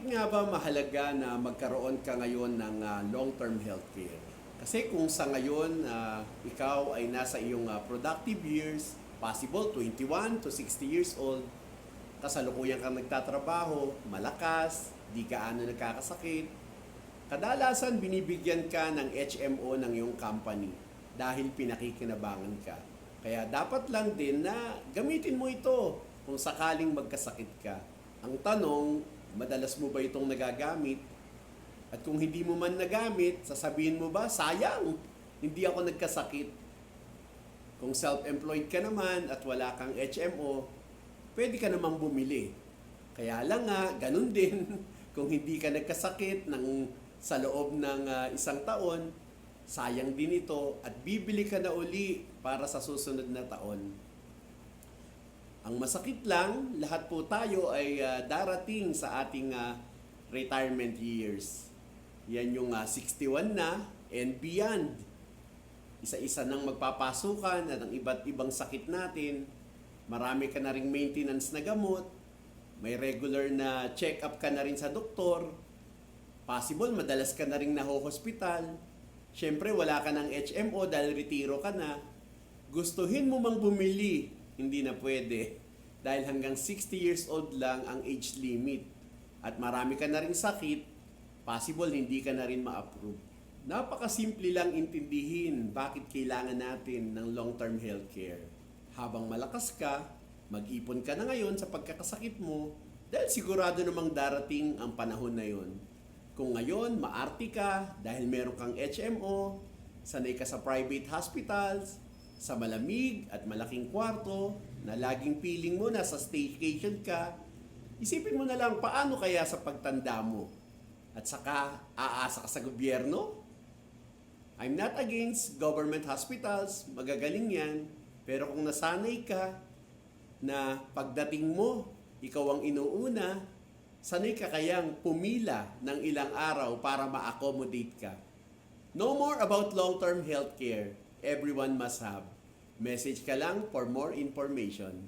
Bakit nga ba mahalaga na magkaroon ka ngayon ng ah, long-term healthcare? Kasi kung sa ngayon ah, ikaw ay nasa iyong ah, productive years, possible 21 to 60 years old, kasalukuyan kang nagtatrabaho, malakas, di ka ano nagkakasakit, kadalasan binibigyan ka ng HMO ng iyong company dahil pinakikinabangan ka. Kaya dapat lang din na gamitin mo ito kung sakaling magkasakit ka. Ang tanong, madalas mo ba itong nagagamit? At kung hindi mo man nagamit, sasabihin mo ba, sayang, hindi ako nagkasakit. Kung self-employed ka naman at wala kang HMO, pwede ka namang bumili. Kaya lang nga, ganun din, kung hindi ka nagkasakit ng, sa loob ng ah, isang taon, sayang din ito at bibili ka na uli para sa susunod na taon. Ang masakit lang, lahat po tayo ay ah, darating sa ating ah, retirement years. Yan yung ah, 61 na and beyond. Isa-isa nang magpapasukan at ang iba't ibang sakit natin. Marami ka na ring maintenance na gamot. May regular na check-up ka na rin sa doktor. Possible, madalas ka na rin naho-hospital. Siyempre, wala ka ng HMO dahil retiro ka na. Gustuhin mo mang bumili, hindi na pwede. Dahil hanggang 60 years old lang ang age limit. At marami ka na rin sakit, possible hindi ka na rin ma-approve. Napakasimple lang intindihin bakit kailangan natin ng long-term healthcare. Habang malakas ka, mag-ipon ka na ngayon sa pagkakasakit mo dahil sigurado namang darating ang panahon na yon. Kung ngayon, maarte ka dahil meron kang HMO, sanay ka sa private hospitals, sa malamig at malaking kwarto, na laging feeling mo nasa staycation ka, isipin mo na lang paano kaya sa pagtanda mo. At saka, aasa ka sa gobyerno? I'm not against government hospitals, magagaling yan. Pero kung nasanay ka na pagdating mo, ikaw ang inuuna, sanay ka kayang pumila ng ilang araw para ma-accommodate ka. No more about long-term healthcare. Everyone must have. Message ka lang for more information.